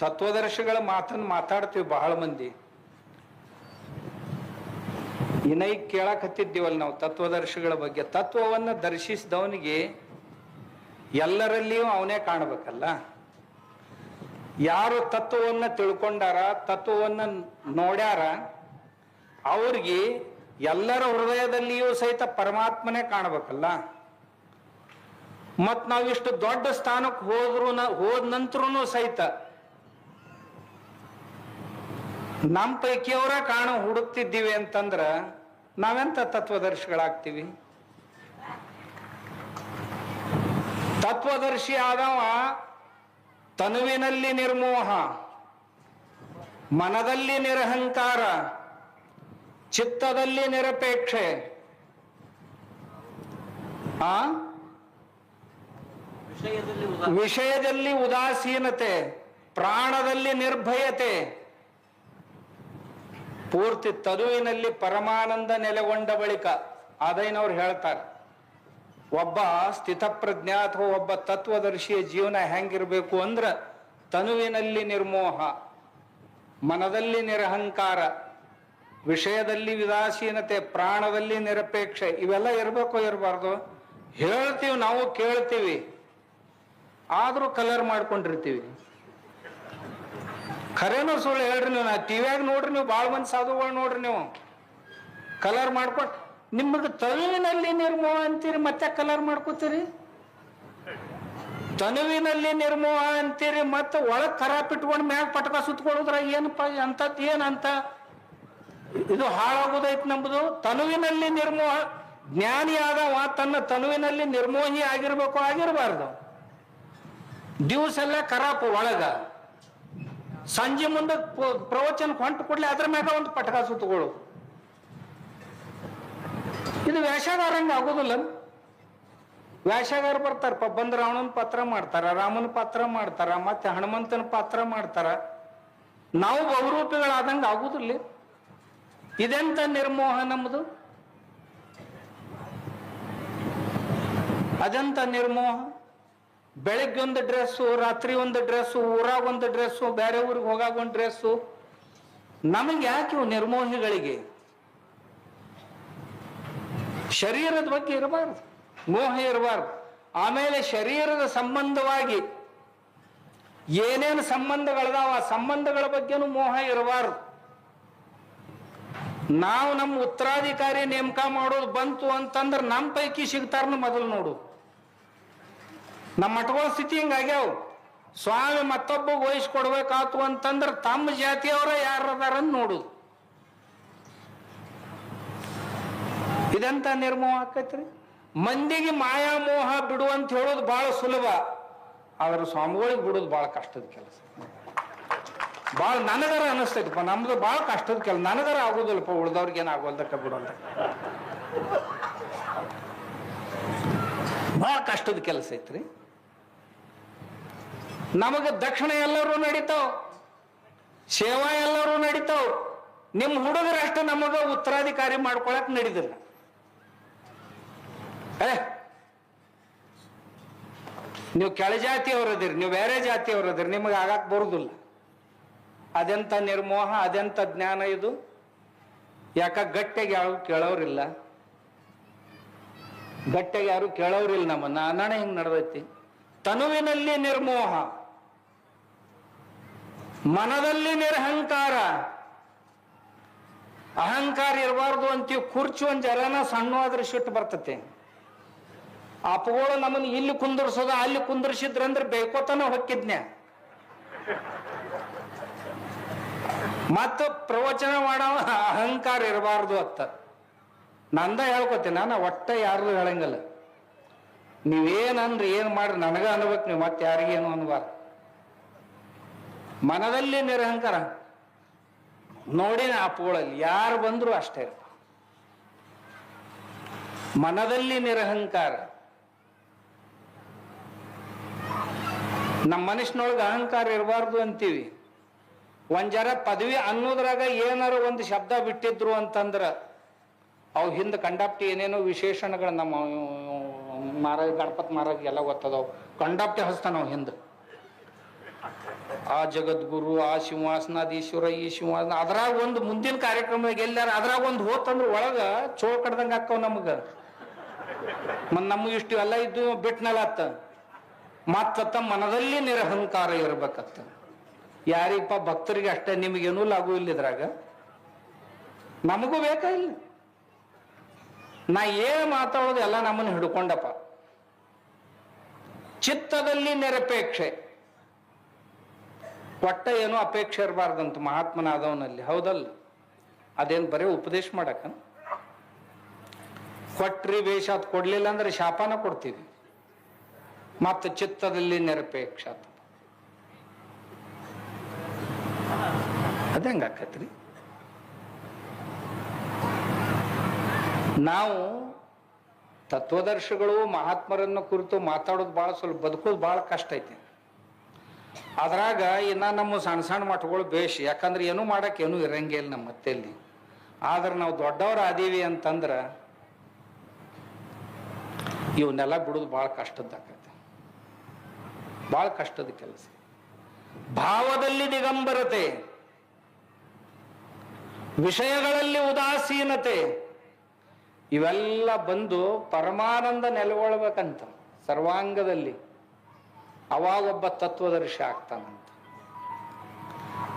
ತತ್ವದರ್ಶಿಗಳ ಮಾತನ್ನು ಮಾತಾಡ್ತೀವಿ ಬಹಳ ಮಂದಿ. ಇನೈ ಕೇಳಕತ್ತಿದ್ದೀವಲ್ಲ ನಾವು ತತ್ವದರ್ಶಿಗಳ ಬಗ್ಗೆ. ತತ್ವವನ್ನ ದರ್ಶಿಸಿದವನಿಗೆ ಎಲ್ಲರಲ್ಲಿಯೂ ಅವನೇ ಕಾಣಬೇಕಲ್ಲ? ಯಾರು ತತ್ವವನ್ನು ತಿಳ್ಕೊಂಡಾರ, ತತ್ವವನ್ನು ನೋಡ್ಯಾರ, ಅವ್ರಿಗೆ ಎಲ್ಲರ ಹೃದಯದಲ್ಲಿಯೂ ಸಹಿತ ಪರಮಾತ್ಮನೇ ಕಾಣಬೇಕಲ್ಲ? ಮತ್ ಇಷ್ಟು ದೊಡ್ಡ ಸ್ಥಾನಕ್ಕೆ ಹೋದ್ರು ಹೋದ ನಂತರನು ಸಹಿತ ನಮ್ಮ ಪೈಕಿಯವರ ಕಾಣ ಹುಡುಕ್ತಿದ್ದೀವಿ ಅಂತಂದ್ರ ನಾವೆಂತ ತತ್ವದರ್ಶಿಗಳಾಗ್ತೀವಿ? ತತ್ವದರ್ಶಿ ಆದವ ತನುವಿನಲ್ಲಿ ನಿರ್ಮೋಹ ಮನದಲ್ಲಿ ನಿರಹಂಕಾರ ಚಿತ್ತದಲ್ಲಿ ನಿರಪೇಕ್ಷೆ. ಆ? ವಿಷಯದಲ್ಲಿ ಉದಾಸೀನತೆ. ಪ್ರಾಣದಲ್ಲಿ ನಿರ್ಭಯತೆ. ಪೂರ್ತಿ ತರುವಿನಲ್ಲಿ ಪರಮಾನಂದ ನೆಲೆಗೊಂಡ ಬಳಿಕ ಅದೈನವ್ರು ಹೇಳ್ತಾರೆ ಒಬ್ಬ ಸ್ಥಿತಪ್ರಜ್ಞ ಅಥವಾ ಒಬ್ಬ ತತ್ವದರ್ಶಿಯ ಜೀವನ ಹೆಂಗಿರಬೇಕು ಅಂದ್ರೆ ತನುವಿನಲ್ಲಿ ನಿರ್ಮೋಹ, ಮನದಲ್ಲಿ ನಿರಹಂಕಾರ, ವಿಷಯದಲ್ಲಿ ವಿದಾಸೀನತೆ, ಪ್ರಾಣದಲ್ಲಿ ನಿರಪೇಕ್ಷೆ, ಇವೆಲ್ಲ ಇರಬೇಕು ಇರಬಾರ್ದು? ಹೇಳ್ತೀವಿ ನಾವು, ಕೇಳ್ತೀವಿ. ಆದ್ರೂ ಕಲರ್ ಮಾಡ್ಕೊಂಡಿರ್ತೀವಿ. ಖರೇನೋ ಸುಳ್ಳು ಹೇಳ್ರಿ ನೀವು, ನಾ ಟಿವಿಯಾಗ ನೋಡ್ರಿ ನೀವು ಭಾಳ ಮಂದಿ ಸಾಧುಗಳು ನೋಡ್ರಿ ನೀವು. ಕಲರ್ ಮಾಡ್ಕೊಂಡು ನಿಮಗೆ ತನುವಿನಲ್ಲಿ ನಿರ್ಮೋಹ ಅಂತೀರಿ, ಮತ್ತೆ ಕಲರ್ ಮಾಡ್ಕೋತೀರಿ? ತನುವಿನಲ್ಲಿ ನಿರ್ಮೋಹ ಅಂತೀರಿ, ಮತ್ತೆ ಒಳಗ್ ಖರಾಪ್ ಇಟ್ಕೊಂಡು ಮ್ಯಾಗ ಪಟಕ ಸುತ್ಕೊಳ್ಳೋದ್ರ ಏನಪ್ಪ ಅಂತದ್ ಏನಂತ? ಇದು ಹಾಳಾಗೋದೈತ್ ನಮ್ದು. ತನುವಿನಲ್ಲಿ ನಿರ್ಮೋಹ, ಜ್ಞಾನಿ ಆದವ ತನ್ನ ತನುವಿನಲ್ಲಿ ನಿರ್ಮೋಹಿ ಆಗಿರ್ಬೇಕು, ಆಗಿರ್ಬಾರ್ದು. ದಿವಸ ಎಲ್ಲ ಖರಾಪ್ ಒಳಗ. ಸಂಜೆ ಮುಂದೆ ಪ್ರವಚನ ಹೊಂಟು ಕೊಡ್ಲಿ ಅದ್ರ ಮ್ಯಾಗ ಒಂದು ಪಟಕ ಸುತ್ತಗಳು ಇದು ವ್ಯಾಸಗಾರಂಗ ಆಗೋದಿಲ್ಲ. ವ್ಯಾಸಗಾರ ಬರ್ತಾರ ಪಬ್ಬಂದ ಬಂದ್ ರಾವಣನ ಪಾತ್ರ ಮಾಡ್ತಾರ, ರಾಮನ ಪಾತ್ರ ಮಾಡ್ತಾರ, ಮತ್ತೆ ಹನುಮಂತನ ಪಾತ್ರ ಮಾಡ್ತಾರ. ನಾವು ಬಹುರೂಪಿಗಳಾದಂಗ ಆಗುದಿಲ್ಲ. ಇದೆಂತ ನಿರ್ಮೋಹ ನಮ್ಮದು ಅದೆಂತ ನಿರ್ಮೋಹ? ಬೆಳಿಗ್ಗೆ ಒಂದು ಡ್ರೆಸ್ಸು, ರಾತ್ರಿ ಒಂದು ಡ್ರೆಸ್ಸು, ಊರಾಗ ಒಂದು ಡ್ರೆಸ್ಸು, ಬೇರೆ ಊರಿಗೆ ಹೋಗಾಗ ಒಂದು ಡ್ರೆಸ್ಸು. ನಮಗೆ ಯಾಕೆ ನಿರ್ಮೋಹಿಗಳಿಗೆ? ಶರೀರದ ಬಗ್ಗೆ ಇರಬಾರ್ದು. ಮೋಹ ಇರಬಾರ್ದು. ಆಮೇಲೆ ಶರೀರದ ಸಂಬಂಧವಾಗಿ ಏನೇನು ಸಂಬಂಧಗಳದಾವ, ಆ ಸಂಬಂಧಗಳ ಬಗ್ಗೆನೂ ಮೋಹ ಇರಬಾರದು. ನಾವು ನಮ್ಮ ಉತ್ತರಾಧಿಕಾರಿ ನೇಮಕ ಮಾಡೋದು ಬಂತು ಅಂತಂದ್ರೆ ನಮ್ಮ ಪೈಕಿ ಸಿಗ್ತಾರನು ಮೊದಲು ನೋಡು. ನಮ್ಮ ಮಠಗಳ ಸ್ಥಿತಿ ಹಿಂಗಾಗ್ಯಾವ ಸ್ವಾಮಿ ಮತ್ತೊಬ್ಬ ವಹಿಸ್ಕೊಡ್ಬೇಕಾತು ಅಂತಂದ್ರೆ ತಮ್ಮ ಜಾತಿಯವರ ಯಾರದಾರನ್ನು ನೋಡುದು ಇದೆಂತ ನಿರ್ಮೋಹ ಆಕೈತ್ರಿ? ಮಂದಿಗೆ ಮಾಯಾ ಮೋಹ ಬಿಡು ಅಂತ ಹೇಳೋದು ಬಹಳ ಸುಲಭ. ಆದ್ರೆ ಸ್ವಾಮಿಗಳಿಗೆ ಬಿಡೋದು ಬಹಳ ಕಷ್ಟದ ಕೆಲಸ. ಬಹಳ ನನಗರ ಅನಿಸ್ತೈತಪ್ಪ, ನಮ್ದು ಬಹಳ ಕಷ್ಟದ ಕೆಲಸ. ನನಗರ ಆಗೋದಿಲ್ಲಪ್ಪ, ಉಳ್ದವ್ರಿಗೆ ಏನು ಆಗೋಲ್ದಕ್ಕ ಬಿಡೋಲ್ಲ ಬಹಳ ಕಷ್ಟದ ಕೆಲಸ ಐತ್ರಿ. ನಮಗ ದಕ್ಷಿಣ ಎಲ್ಲರೂ ನಡೀತಾವ್, ಸೇವಾ ಎಲ್ಲರೂ ನಡೀತಾವ್. ನಿಮ್ಮ ಹುಡುಗರಷ್ಟ ನಮಗ ಉತ್ತರಾಧಿಕಾರಿ ಮಾಡ್ಕೊಳಕ್ ನಡೀದಿಲ್ಲ. ನೀವು ಕೆಳ ಜಾತಿಯವರದಿರಿ ನೀವು ಬೇರೆ ಜಾತಿಯವರದಿರಿ ನಿಮಗೆ ಆಗಕ್ ಬರುದಿಲ್ಲ. ಅದೆಂತ ನಿರ್ಮೋಹ, ಅದೆಂತ ಜ್ಞಾನ ಇದು? ಯಾಕ ಗಟ್ಟಿಗೆ ಯಾರು ಕೇಳೋರಿಲ್ಲ? ಗಟ್ಟಿಗೆ ಯಾರು ಕೇಳೋರಿಲ್ಲ ನಮ್ಮನ್ನ ಅನ್ನಣ ಹಿಂಗ್ ನಡೆದೈತಿ. ತನುವಿನಲ್ಲಿ ನಿರ್ಮೋಹ, ಮನದಲ್ಲಿ ನಿರ್ಹಂಕಾರ. ಅಹಂಕಾರ ಇರಬಾರ್ದು ಅಂತೀವಿ ಕುರ್ಚಿ ಒಂದು ಜರನ ಸಣ್ಣ ಆದ್ರೆ ಸಿಟ್ಟು ಬರ್ತತೆ. ಅಪ್ಪಗಳು ನಮ್ಮನ್ನ ಇಲ್ಲಿ ಕುಂದರ್ಸೋದ, ಅಲ್ಲಿ ಕುಂದರ್ಸಿದ್ರಂದ್ರೆ ಬೇಕೋತನ ಹೊಕ್ಕಿದ್ನ್ಯ? ಮತ್ತ ಪ್ರವಚನ ಮಾಡೋ ಅಹಂಕಾರ ಇರಬಾರ್ದು ಅತ್ತ. ನಂದ ಹೇಳ್ಕೊತೀನಿ ನಾನು ಒಟ್ಟ ಯಾರ್ದು ಹೇಳಂಗಿಲ್ಲ. ನೀವೇನಂದ್ರೆ ಏನ್ ಮಾಡ್ರಿ, ನನಗ ಅನ್ಬೇಕು ನೀವು, ಮತ್ತೆ ಯಾರಿಗೇನು ಅನ್ಬಾರ್ದು. ಮನದಲ್ಲಿ ನಿರಹಂಕಾರ. ನೋಡಿ ಅಪ್ಪಗಳಲ್ಲಿ, ಯಾರು ಬಂದ್ರು ಅಷ್ಟೇ ಮನದಲ್ಲಿ ನಿರಹಂಕಾರ. ನಮ್ಮ ಮನುಷ್ಯನೊಳಗೆ ಅಹಂಕಾರ ಇರಬಾರ್ದು ಅಂತೀವಿ. ಒಂದ್ ಜರ ಪದವಿ ಅನ್ನೋದ್ರಾಗ ಏನಾರು ಒಂದು ಶಬ್ದ ಬಿಟ್ಟಿದ್ರು ಅಂತಂದ್ರೆ ಅವು ಹಿಂದೆ ಕಂಡಾಪ್ಟಿ ಏನೇನೋ ವಿಶೇಷಣಗಳು ನಮ್ಮ ಮಹಾರಾಜ ಗಣಪತಿ ಮಾರಾಜ್ ಎಲ್ಲ ಗೊತ್ತದವು. ಕಂಡಾಪ್ಟಿ ಹಸ್ತಾನ ಅವು ಹಿಂದೆ. ಆ ಜಗದ್ಗುರು, ಆ ಸಿಂಹಾಸನಾಧೀಶ್ವರ, ಈ ಸಿಂಹಾಸನ ಅದ್ರಾಗ ಒಂದು ಮುಂದಿನ ಕಾರ್ಯಕ್ರಮದಾಗ ಎಲ್ಲಾರ ಅದ್ರಾಗ ಒಂದು ಹೋತಂದ್ರೆ ಒಳಗ ಚೋಳ ಕಡ್ದಂಗ ಹಾಕವ್ ನಮಗ. ಮತ್ ನಮಗ ಇಷ್ಟು ಎಲ್ಲ ಇದ್ದು ಬಿಟ್ನಲ್ಲ ಅತ್ತ ಮತ್ತತ್ತ ಮನದಲ್ಲಿ ನಿರಹಂಕಾರ ಇರ್ಬೇಕತ್ತ. ಯಾರಿಗಪ್ಪ ಭಕ್ತರಿಗೆ ಅಷ್ಟೇ ನಿಮಗೇನೂ ಲಾಗು ಇಲ್ಲ ಇದ್ರಾಗ. ನಮಗೂ ಬೇಕಾ ಇಲ್ಲ. ನಾ ಏನ್ ಮಾತಾಡೋದು ಎಲ್ಲ ನಮ್ಮನ್ನು ಹಿಡ್ಕೊಂಡಪ್ಪ. ಚಿತ್ತದಲ್ಲಿ ನಿರಪೇಕ್ಷೆ. ಒಟ್ಟ ಏನೋ ಅಪೇಕ್ಷೆ ಇರಬಾರ್ದಂತ ಮಹಾತ್ಮನಾದವನಲ್ಲಿ, ಹೌದಲ್ಲ? ಅದೇನು ಬರೀ ಉಪದೇಶ ಮಾಡಕ ಕೊಟ್ರಿ ವೇಷ ಅದು ಕೊಡ್ಲಿಲ್ಲ ಅಂದ್ರೆ ಶಾಪನ ಕೊಡ್ತೀವಿ. ಮತ್ತೆ ಚಿತ್ತದಲ್ಲಿ ನಿರಪೇಕ್ಷ. ಆತ. ಅದಂಗ ಆಕತ್ರಿ. ನಾವು ತತ್ವದರ್ಶಿಗಳು ಮಹಾತ್ಮರನ್ನ ಕುರಿತು ಮಾತಾಡೋದು ಬಹಳ ಸ್ವಲ್ಪ ಬದುಕೋದು ಬಹಳ ಕಷ್ಟ ಐತಿ. ಅದ್ರಾಗ ಇನ್ನ ನಮ್ಮ ಸಣ್ಣ ಸಣ್ಣ ಮಠಗಳು ಬೇಷ್, ಯಾಕಂದ್ರೆ ಏನೂ ಮಾಡಕ್ಕೆ ಏನೂ ಇರಂಗೇ ಇಲ್ಲ ನಮ್ಮ ಮತ್ತೆಲ್ಲಿ. ಆದ್ರೆ ನಾವು ದೊಡ್ಡವ್ರ ಆದೀವಿ ಅಂತಂದ್ರೆ ಇವನ್ನೆಲ್ಲ ಬಿಡೋದು ಬಹಳ ಕಷ್ಟದ್ದಾಕೈತೆ ಬಹಳ ಕಷ್ಟದ ಕೆಲಸ. ಭಾವದಲ್ಲಿ ದಿಗಂಬರತೆ, ವಿಷಯಗಳಲ್ಲಿ ಉದಾಸೀನತೆ, ಇವೆಲ್ಲ ಬಂದು ಪರಮಾನಂದ ನೆಲೆಗೊಳ್ಬೇಕಂತ, ಸರ್ವಾಂಗದಲ್ಲಿ ಅವಾಗೊಬ್ಬ ತತ್ವದರ್ಶಿ ಆಗ್ತಾನಂತ.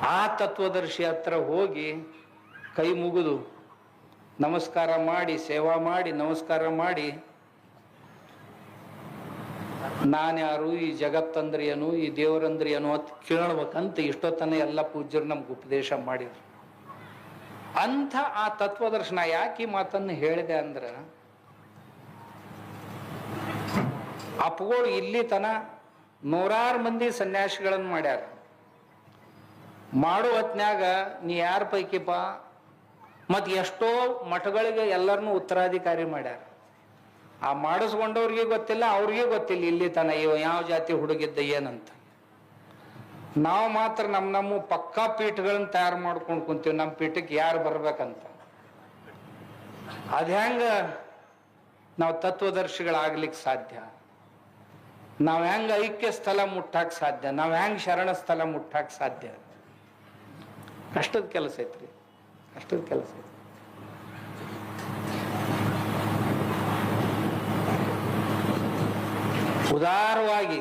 ಆ ತತ್ವದರ್ಶಿ ಹತ್ರ ಹೋಗಿ ಕೈ ಮುಗಿದು ನಮಸ್ಕಾರ ಮಾಡಿ, ಸೇವಾ ಮಾಡಿ, ನಮಸ್ಕಾರ ಮಾಡಿ ನಾನ್ಯಾರು ಈ ಜಗತ್ತಂದ್ರೆ ಏನು ಈ ದೇವರಂದ್ರೆ ಏನು ಅಂತ ಕೇಳ್ಬೇಕಂತ ಇಷ್ಟೊತ್ತನ ಎಲ್ಲ ಪೂಜ್ಯರು ನಮ್ಗೆ ಉಪದೇಶ ಮಾಡಿದ್ರು. ಅಂಥ ಆ ತತ್ವದರ್ಶನ ಯಾಕೆ ಈ ಮಾತನ್ನು ಹೇಳಿದೆ ಅಂದ್ರ, ಅಪ್ಪಗಳು ಇಲ್ಲಿ ತನ ನೂರಾರು ಮಂದಿ ಸನ್ಯಾಸಿಗಳನ್ನು ಮಾಡ್ಯಾರ. ಮಾಡೋ ಹೊತ್ನ್ಯಾಗ ನೀ ಯಾರ ಪೈಕಿಪ್ಪ ಮತ್ತೆ ಎಷ್ಟೋ ಮಠಗಳಿಗೆ ಎಲ್ಲರನ್ನೂ ಉತ್ತರಾಧಿಕಾರಿ ಮಾಡ್ಯಾರ. ಆ ಮಾಡಿಸ್ಕೊಂಡವ್ರಿಗೆ ಗೊತ್ತಿಲ್ಲ, ಅವ್ರಿಗೆ ಗೊತ್ತಿಲ್ಲ, ಇಲ್ಲಿ ತನ ಇವ ಯಾವ ಜಾತಿ ಹುಡುಗಿದ್ದ ಏನಂತ. ನಾವು ಮಾತ್ರ ನಮ್ಮ ನಮ್ಮ ಪಕ್ಕಾ ಪೀಠಗಳನ್ನ ತಯಾರು ಮಾಡ್ಕೊಂಡು ಕುಂತೀವಿ, ನಮ್ಮ ಪೀಠಕ್ಕೆ ಯಾರು ಬರ್ಬೇಕಂತ. ಅದ ಹೆಂಗ ನಾವು ತತ್ವದರ್ಶಿಗಳಾಗ್ಲಿಕ್ಕೆ ಸಾಧ್ಯ? ನಾವು ಹೆಂಗ ಐಕ್ಯ ಸ್ಥಳ ಮುಟ್ಟಾಕ್ ಸಾಧ್ಯ? ನಾವು ಹೆಂಗ್ ಶರಣ ಸ್ಥಳ ಮುಟ್ಟಾಕ್ ಸಾಧ್ಯ? ಕಷ್ಟದ ಕೆಲಸ ಐತ್ರಿ ಕಷ್ಟದ ಕೆಲಸ ಐತಿ ಉದಾರವಾಗಿ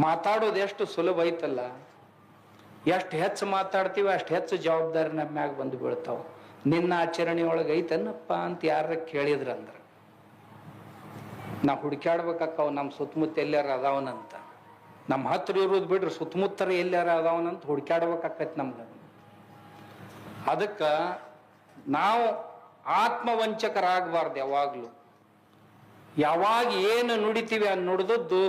ಮಾತಾಡೋದು ಎಷ್ಟು ಸುಲಭ ಐತಲ್ಲ. ಎಷ್ಟು ಹೆಚ್ಚು ಮಾತಾಡ್ತೀವಿ ಅಷ್ಟು ಹೆಚ್ಚು ಜವಾಬ್ದಾರಿ ನಮ್ಮ ಮ್ಯಾಗ ಬಂದು ಬೀಳ್ತಾವ. ನಿನ್ನ ಆಚರಣೆ ಒಳಗೆ ಐತನ್ನಪ್ಪ ಅಂತ ಯಾರ ಕೇಳಿದ್ರಂದ್ರ ನಾ ಹುಡುಕ್ಯಾಡ್ಬೇಕಾಕವ್ ನಮ್ಮ ಸುತ್ತಮುತ್ತ ಎಲ್ಲಾರ ಅದಾವನಂತ. ನಮ್ಮ ಹತ್ರ ಇರೋದು ಬಿಡ್ರಿ ಸುತ್ತಮುತ್ತರ ಎಲ್ಲಾರ ಅದಾವನಂತ ಹುಡುಕ್ಯಾಡ್ಬೇಕಾಕೈತಿ ನಮ್ಗೆ. ಅದಕ್ಕ ನಾವು ಆತ್ಮವಂಚಕರಾಗಬಾರ್ದು ಯಾವಾಗ್ಲೂ. ಯಾವಾಗ ಏನು ನುಡಿತೀವಿ ಆ ನುಡಿದದ್ದು,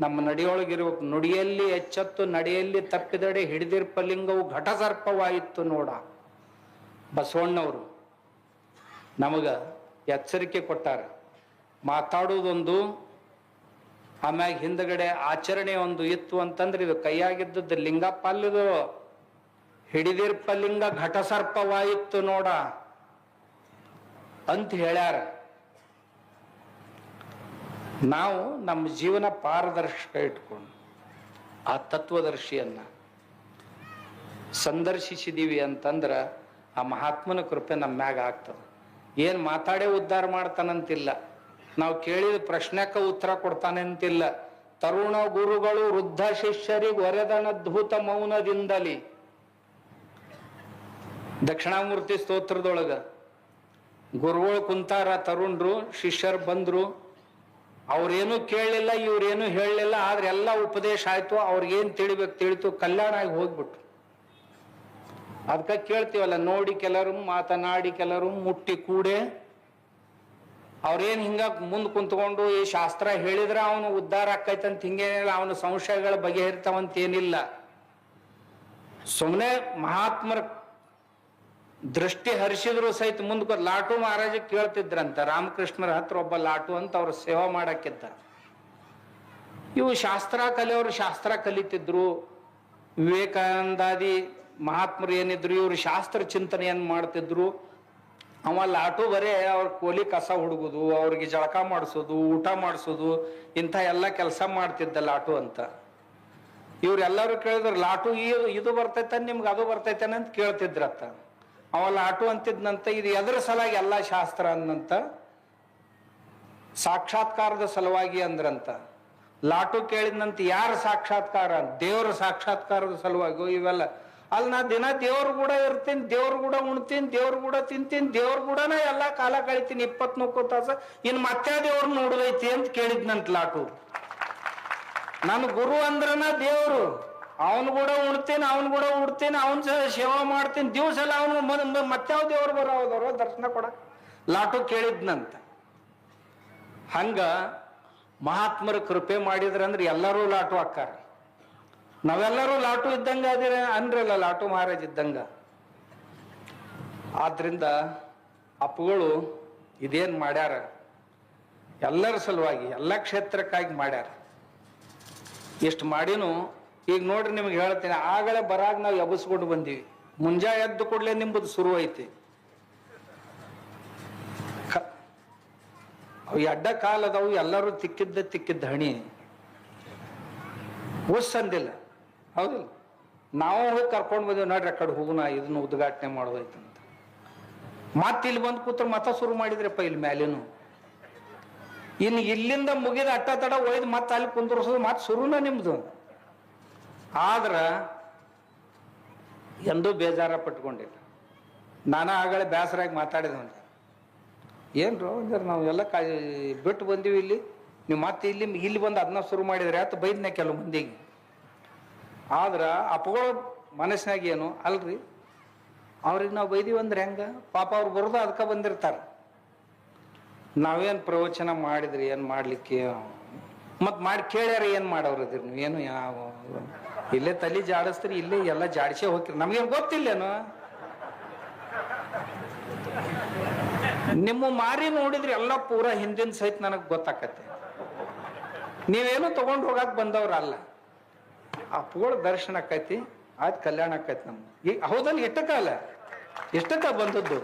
ನಮ್ಮ ನಡಿಯೊಳಗಿರ್ಬೇಕು ನುಡಿಯಲ್ಲಿ ಎಚ್ಚತ್ತು, ನಡೆಯಲ್ಲಿ ತಪ್ಪಿದಡೆ, ಹಿಡಿದಿರ್ಪಲಿಂಗವು ಘಟಸರ್ಪವಾಯಿತು ನೋಡ. ಬಸವಣ್ಣವರು ನಮಗ ಎಚ್ಚರಿಕೆ ಕೊಟ್ಟಾರ. ಮಾತಾಡುವುದೊಂದು, ಆಮ್ಯಾಗ ಹಿಂದಗಡೆ ಆಚರಣೆ ಒಂದು ಇತ್ತು ಅಂತಂದ್ರೆ ಇದು ಕೈಯಾಗಿದ್ದದ್ದು ಲಿಂಗಪ್ಪ ಹಿಡಿದಿರ್ಪ ಹಿಡಿದಿರ್ಪಲಿಂಗ ಘಟಸರ್ಪವಾಯಿತು ನೋಡ ಅಂತ ಹೇಳ್ಯಾರ. ನಾವು ನಮ್ಮ ಜೀವನ ಪಾರದರ್ಶಕ ಇಟ್ಕೊಂಡು ಆ ತತ್ವದರ್ಶಿಯನ್ನ ಸಂದರ್ಶಿಸಿದೀವಿ ಅಂತಂದ್ರೆ ಆ ಮಹಾತ್ಮನ ಕೃಪೆ ನಮ್ಮ ಮ್ಯಾಗ ಆಗ್ತದೆ. ಏನು ಮಾತಾಡೇ ಉದ್ಧಾರ ಮಾಡ್ತಾನಂತಿಲ್ಲ. ನಾವು ಕೇಳಿದ ಪ್ರಶ್ನೆಕ್ಕೆ ಉತ್ತರ ಕೊಡ್ತಾನೆ ಅಂತಿಲ್ಲ ತರುಣ ಗುರುಗಳು ವೃದ್ಧ ಶಿಷ್ಯರಿಗೆ ಒರೆದನದ್ಭುತ ಮೌನದಿಂದಲಿ. ದಕ್ಷಿಣಾಮೂರ್ತಿ ಸ್ತೋತ್ರದೊಳಗ ಗುರುಗಳು ಕುಂತಾರ ತರುಣರು, ಶಿಷ್ಯರು ಬಂದ್ರು. ಅವ್ರೇನು ಕೇಳಲಿಲ್ಲ ಇವ್ರೇನು ಹೇಳಲಿಲ್ಲ, ಆದ್ರೆ ಎಲ್ಲ ಉಪದೇಶ ಆಯ್ತು ಅವ್ರಿಗೇನು ತಿಳಿಬೇಕು ತಿಳಿತು ಕಲ್ಯಾಣ ಆಗಿ ಹೋಗ್ಬಿಟ್ರು. ಅದಕ್ಕೆ ಕೇಳ್ತೀವಲ್ಲ, ನೋಡಿ ಕೆಲರು ಮಾತನಾಡಿ ಕೆಲರು ಮುಟ್ಟಿ ಕೂಡೆ. ಅವ್ರೇನು ಹಿಂಗ ಮುಂದೆ ಕುಂತ್ಕೊಂಡು ಈ ಶಾಸ್ತ್ರ ಹೇಳಿದ್ರೆ ಅವನು ಉದ್ಧಾರ ಆಕೈತಂತ ಹಿಂಗೇನಿಲ್ಲ ಅವನ ಸಂಶಯಗಳ ಬಗೆಹರಿತಾವಂತ ಏನಿಲ್ಲ. ಸುಮ್ಮನೆ ಮಹಾತ್ಮರ ದೃಷ್ಟಿ ಹರಿಸಿದ್ರು ಸಹಿತ ಮುಂದಕ್ಕೆ ಲಾಟು ಮಹಾರಾಜ ಕೇಳ್ತಿದ್ರಂತ. ರಾಮಕೃಷ್ಣರ ಹತ್ರ ಒಬ್ಬ ಲಾಟು ಅಂತ ಅವ್ರ ಸೇವಾ ಮಾಡಕ್ಕಿದ್ದ ಇವು ಶಾಸ್ತ್ರ ಕಲಿಯವರು ಶಾಸ್ತ್ರ ಕಲಿತಿದ್ರು. ವಿವೇಕಾನಂದಾದಿ ಮಹಾತ್ಮರು ಏನಿದ್ರು, ಇವರು ಶಾಸ್ತ್ರ ಚಿಂತನೆಯನ್ನು ಮಾಡ್ತಿದ್ರು. ಅವ ಲಾಟು ಬರೇ ಅವ್ರ ಕೋಲಿ ಕಸ ಹುಡುಗುದು, ಅವ್ರಿಗೆ ಜಳಕ ಮಾಡಿಸೋದು, ಊಟ ಮಾಡಿಸೋದು, ಇಂಥ ಎಲ್ಲ ಕೆಲಸ ಮಾಡ್ತಿದ್ದ ಲಾಟು ಅಂತ. ಇವ್ರೆಲ್ಲರೂ ಕೇಳಿದ್ರು, ಲಾಟು, ಇದು ಬರ್ತೈತೆ ನಿಮ್ಗೆ, ಅದು ಬರ್ತೈತೆ ಅಂತ ಕೇಳ್ತಿದ್ರತ್ತ. ಅವ ಆಟು ಅಂತಿದ್ನಂತ ಇದು ಎದ್ರ ಸಲಾಗಿ ಎಲ್ಲ ಶಾಸ್ತ್ರ ಅಂದಂತ ಸಾಕ್ಷಾತ್ಕಾರದ ಸಲುವಾಗಿ ಅಂದ್ರಂತ. ಲಾಟು ಕೇಳಿದಂತ ಯಾರ ಸಾಕ್ಷಾತ್ಕಾರ? ದೇವ್ರ ಸಾಕ್ಷಾತ್ಕಾರದ ಸಲುವಾಗಿ ಇವೆಲ್ಲ. ಅಲ್ಲಿ, ನಾ ದಿನ ದೇವ್ರ ಕೂಡ ಇರ್ತೀನಿ, ದೇವ್ರ ಕೂಡ ಉಣ್ತೀನಿ, ದೇವ್ರ ಕೂಡ ತಿಂತೀನಿ, ದೇವ್ರ ಕೂಡನ ಎಲ್ಲ ಕಾಲ ಕಳಿತೀನಿ ಇಪ್ಪತ್ನಾಲ್ಕು ತಾಸ. ಇನ್ ಮತ್ತೆ ದೇವ್ರ ನೋಡುದೈತಿ ಅಂತ ಕೇಳಿದ್ನಂತ ಲಾಟು. ನನ್ನ ಗುರು ಅಂದ್ರನ ದೇವ್ರು. ಅವನ್ ಕೂಡ ಉಣ್ತೇನೆ, ಅವನ್ ಕೂಡ ಉಡ್ತೇನೆ ಅವನ್ ಸೇವಾ ಮಾಡ್ತೇನೆ, ದಿವಸ ಎಲ್ಲ ಅವನು ಯಾವ ದೇವ್ರು ಬರೋದವ್ರು ದರ್ಶನ ಕೊಡ. ಲಾಟು ಕೇಳಿದ್ನಂತ. ಹಂಗ ಮಹಾತ್ಮರ ಕೃಪೆ ಮಾಡಿದ್ರಂದ್ರೆ ಎಲ್ಲರೂ ಲಾಟು ಹಾಕಾರ ನಾವೆಲ್ಲರೂ ಲಾಟು ಇದ್ದಂಗ ಅದಿರ ಅನ್ರಲ್ಲ ಲಾಟು ಮಹಾರಾಜ್ ಇದ್ದಂಗ. ಆದ್ರಿಂದ ಅಪ್ಪುಗಳು ಇದೇನ್ ಮಾಡ್ಯಾರ? ಎಲ್ಲರ ಸಲುವಾಗಿ, ಎಲ್ಲ ಕ್ಷೇತ್ರಕ್ಕಾಗಿ ಮಾಡ್ಯಾರ. ಇಷ್ಟು ಮಾಡಿನೂ ಈಗ ನೋಡ್ರಿ ನಿಮ್ಗೆ ಹೇಳ್ತೀನಿ, ಆಗಲೇ ಬರಾಗ ನಾವು ಎಬ್ಬಿಸ್ಕೊಂಡು ಬಂದೀವಿ. ಮುಂಜಾ ಎದ್ದು ಕೂಡಲೇ ನಿಂಬುದು ಶುರು ಐತಿ. ಅವು ಎಡ್ಡ ಕಾಲದವು ಎಲ್ಲರೂ ತಿಕ್ಕಿದ್ದ ತಿಕ್ಕಿದ್ದ ಹಣಿ. ಹುಸ್ ಅಂದಿಲ್ಲ. ಹೌದಿಲ್ಲ? ನಾವು ಹೋಗಿ ಕರ್ಕೊಂಡು ಬಂದೇವಿ, ನೋಡ್ರಿ ಆ ಕಡೆ ಹೋಗುನ ಇದನ್ನ ಉದ್ಘಾಟನೆ ಮಾಡೋದೈತಂತ. ಮತ್ತೆ ಇಲ್ಲಿ ಬಂದು ಕೂತ್ರ ಮತ ಶುರು ಮಾಡಿದ್ರಪ್ಪ ಇಲ್ಲಿ ಮ್ಯಾಲೇನು? ಇನ್ನು ಇಲ್ಲಿಂದ ಮುಗಿದ ಅಟ್ಟ ತಡ ಒಯ್ದು ಮತ್ತೆ ಅಲ್ಲಿ ಕುಂದ್ರಸೋದು ಮತ್ತೆ ಶುರುನ ನಿಮ್ದು. ಆದ್ರ ಎಂದೂ ಬೇಜಾರ ಪಟ್ಕೊಂಡಿಲ್ಲ. ನಾನು ಆಗಲೇ ಬೇಸರಾಗಿ ಮಾತಾಡಿದವಂತೆ ಏನ್ರು ಅಂದ್ರೆ ನಾವು ಎಲ್ಲ ಕಾ ಬಿಟ್ಟು ಬಂದೀವಿ ಇಲ್ಲಿ. ನೀವು ಮತ್ತೆ ಇಲ್ಲಿ ಇಲ್ಲಿ ಬಂದು ಅದನ್ನ ಶುರು ಮಾಡಿದ್ರೆ ಆತ ಬೈದ್ನೆ ಕೆಲವು ಮಂದಿಗೆ. ಆದ್ರೆ ಅಪ್ಪಗಳು ಮನಸ್ಸಿನಾಗ ಏನು, ಅಲ್ರಿ? ಅವ್ರಿಗೆ ನಾವು ಬೈದೀವಿ ಅಂದ್ರೆ ಹೆಂಗೆ? ಪಾಪ ಅವ್ರು ಬರೋದು ಅದಕ್ಕೆ ಬಂದಿರ್ತಾರೆ. ನಾವೇನು ಪ್ರವಚನ ಮಾಡಿದ್ರಿ ಏನು ಮಾಡ್ಲಿಕ್ಕೆ? ಮತ್ ಮಾಡಿ ಕೇಳ್ಯಾರ ಏನ್ ಮಾಡವ್ರದಿರಿ ನೀವು? ಏನು ಯಾವ ಇಲ್ಲೇ ತಲೆ ಜಾಡಿಸ್ತೀರಿ, ಇಲ್ಲೇ ಎಲ್ಲ ಜಾಡಿಸೇ ಹೋಗ್ತೀರಿ. ನಮ್ಗೇನು ಗೊತ್ತಿಲ್ಲೇನು? ನಿಮ್ಮ ಮಾರಿ ನೋಡಿದ್ರೆ ಎಲ್ಲ ಪೂರ ಹಿಂದಿನ ಸಹಿತ ನನಗೆ ಗೊತ್ತಾಕತ್ತೆ. ನೀವೇನು ತಗೊಂಡು ಹೋಗಕ್ ಬಂದವ್ರ ಅಲ್ಲ. ಅಪ್ಪಗಳ ದರ್ಶನ ಆಕೈತಿ ಆಯ್ತು ಕಲ್ಯಾಣ ಆಕೈತಿ ನಮ್ಗೆ ಈಗ ಹೌದಲ್ಲ ಎಷ್ಟಕ್ಕ ಅಲ್ಲ? ಎಷ್ಟಕ್ಕ ಬಂದದ್ದು.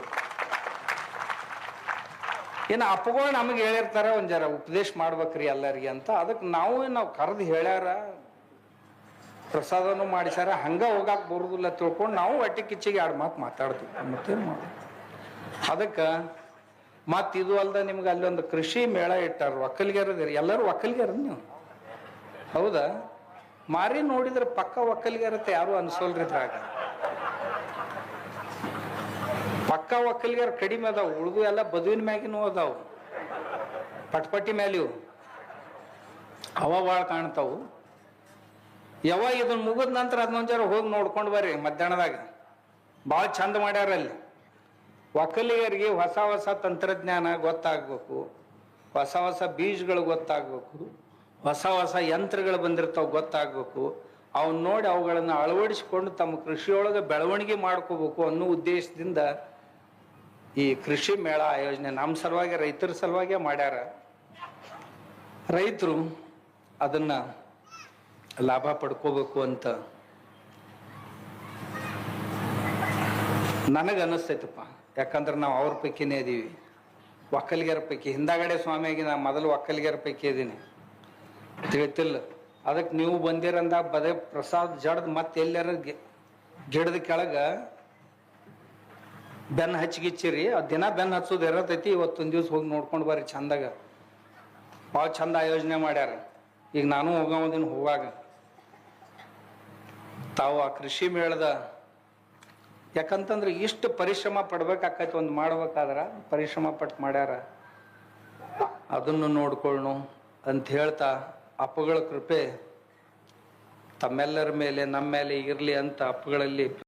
ಏನು ಅಪ್ಪಗಳು ನಮಗೆ ಹೇಳಿರ್ತಾರೆ, ಒಂದು ಜರ ಉಪದೇಶ ಮಾಡ್ಬೇಕ್ರಿ ಎಲ್ಲರಿಗೆ ಅಂತ. ಅದಕ್ಕೆ ನಾವು ನಾವು ಕರೆದು ಹೇಳ್ಯಾರ, ಪ್ರಸಾದನೂ ಮಾಡಿಸ್ಯಾರ, ಹಂಗ ಹೋಗಾಕ್ ಬರುದಿಲ್ಲ ತಿಳ್ಕೊಂಡು ನಾವು ಹೊಟ್ಟೆ ಕಿಚ್ಚಿಗೆ ಎರಡು ಮಾತು ಮಾತಾಡ್ತೀವಿ. ಮತ್ತೇನು ಮಾಡೋದು? ಅದಕ್ಕೆ ಮತ್ತು ಇದು ಅಲ್ದ ನಿಮ್ಗೆ ಅಲ್ಲಿ ಒಂದು ಕೃಷಿ ಮೇಳ ಇಟ್ಟಾರ ಒಕ್ಕಲಿಗರದಿರಿ. ಎಲ್ಲರೂ ಒಕ್ಕಲಿಗರ ನೀವು? ಹೌದಾ? ಮಾರಿ ನೋಡಿದ್ರೆ ಪಕ್ಕ ಒಕ್ಕಲಿಗರತ್ತೆ, ಯಾರು ಅನ್ಸೋಲ್ರಿ ಇದ್ರಾಗ ಪಕ್ಕ ಒಕ್ಕಲಿಗರ ಕಡಿಮೆ ಅದಾವ, ಉಳಿದು ಎಲ್ಲ ಬದುವಿನ ಮ್ಯಾಗಿನೂ ಅದಾವ. ಪಟ್ಪಟ್ಟಿ ಮ್ಯಾಲಿವು ಅವ ಭಾಳ ಕಾಣ್ತಾವು. ಯಾವಾಗ ಇದನ್ನ ಮುಗಿದ ನಂತರ ಅದನ್ನೊಂದ್ ಜರ ಹೋಗಿ ನೋಡ್ಕೊಂಡು ಬರ್ರಿ ಮಧ್ಯಾಹ್ನದಾಗ. ಭಾಳ ಚಂದ ಮಾಡ್ಯಾರ ಅಲ್ಲಿ. ಒಕ್ಕಲಿಗರಿಗೆ ಹೊಸ ಹೊಸ ತಂತ್ರಜ್ಞಾನ ಗೊತ್ತಾಗಬೇಕು. ಹೊಸ ಹೊಸ ಬೀಜಗಳು ಗೊತ್ತಾಗಬೇಕು. ಹೊಸ ಹೊಸ ಯಂತ್ರಗಳು ಬಂದಿರ್ತಾವ ಗೊತ್ತಾಗಬೇಕು. ಅವನ್ನ ನೋಡಿ ಅವುಗಳನ್ನು ಅಳವಡಿಸಿಕೊಂಡು ತಮ್ಮ ಕೃಷಿಯೊಳಗೆ ಬೆಳವಣಿಗೆ ಮಾಡ್ಕೋಬೇಕು ಅನ್ನೋ ಉದ್ದೇಶದಿಂದ ಈ ಕೃಷಿ ಮೇಳ ಆಯೋಜನೆ ನಮ್ಮ ಸಲುವಾಗಿ ರೈತರ ಸಲುವಾಗಿ ಮಾಡ್ಯಾರ. ರೈತರು ಅದನ್ನ ಲಾಭ ಪಡ್ಕೋಬೇಕು ಅಂತ ನನಗೆ ಅನಿಸ್ತೈತಪ್ಪ. ಯಾಕಂದ್ರೆ ನಾವು ಅವ್ರ ಪೈಕಿನೇ ಇದೀವಿ. ಒಕ್ಕಲಿಗರ ಪೈಕಿ, ಹಿಂದಾಗಡೆ ಸ್ವಾಮಿಯಾಗಿ ನಾ ಮೊದಲು ಒಕ್ಕಲಿಗರ ಪೈಕಿ ಇದ್ದೀನಿ ತಿಳಿತಿಲ್ಲ. ಅದಕ್ಕೆ ನೀವು ಬಂದಿರಂದಾಗ ಬದೇ ಪ್ರಸಾದ್ ಜಡ್ದು ಮತ್ತೆ ಎಲ್ಲರ ಗಿಡದ ಕೆಳಗ ಬೆನ್ನ ಹಚ್ಚಿಗಿಚ್ಚಿರಿ. ಆ ದಿನ ಬೆನ್ನ ಹಚ್ಚೋದು ಇರತೈತಿ. ಇವತ್ತೊಂದು ದಿವ್ಸ ಹೋಗಿ ನೋಡ್ಕೊಂಡು ಬರ್ರಿ ಚಂದಾಗ. ಭಾಳ ಚಂದ ಆಯೋಜನೆ ಮಾಡ್ಯಾರ. ಈಗ ನಾನು ಹೋಗೋದಿನ ಹೋಗಾಗ ತಾವು ಆ ಕೃಷಿ ಮೇಳದ ಯಾಕಂತಂದ್ರೆ ಇಷ್ಟು ಪರಿಶ್ರಮ ಪಡ್ಬೇಕಾಕೈತಿ ಒಂದು ಮಾಡ್ಬೇಕಾದ್ರ ಪರಿಶ್ರಮ ಪಟ್ಟು ಮಾಡ್ಯಾರ. ಅದನ್ನು ನೋಡ್ಕೊಳ್ಳು ಅಂತ ಹೇಳ್ತಾ ಅಪ್ಪಗಳ ಕೃಪೆ ತಮ್ಮೆಲ್ಲರ ಮೇಲೆ ನಮ್ಮ ಮೇಲೆ ಇರಲಿ ಅಂತ ಅಪ್ಪಗಳಲ್ಲಿ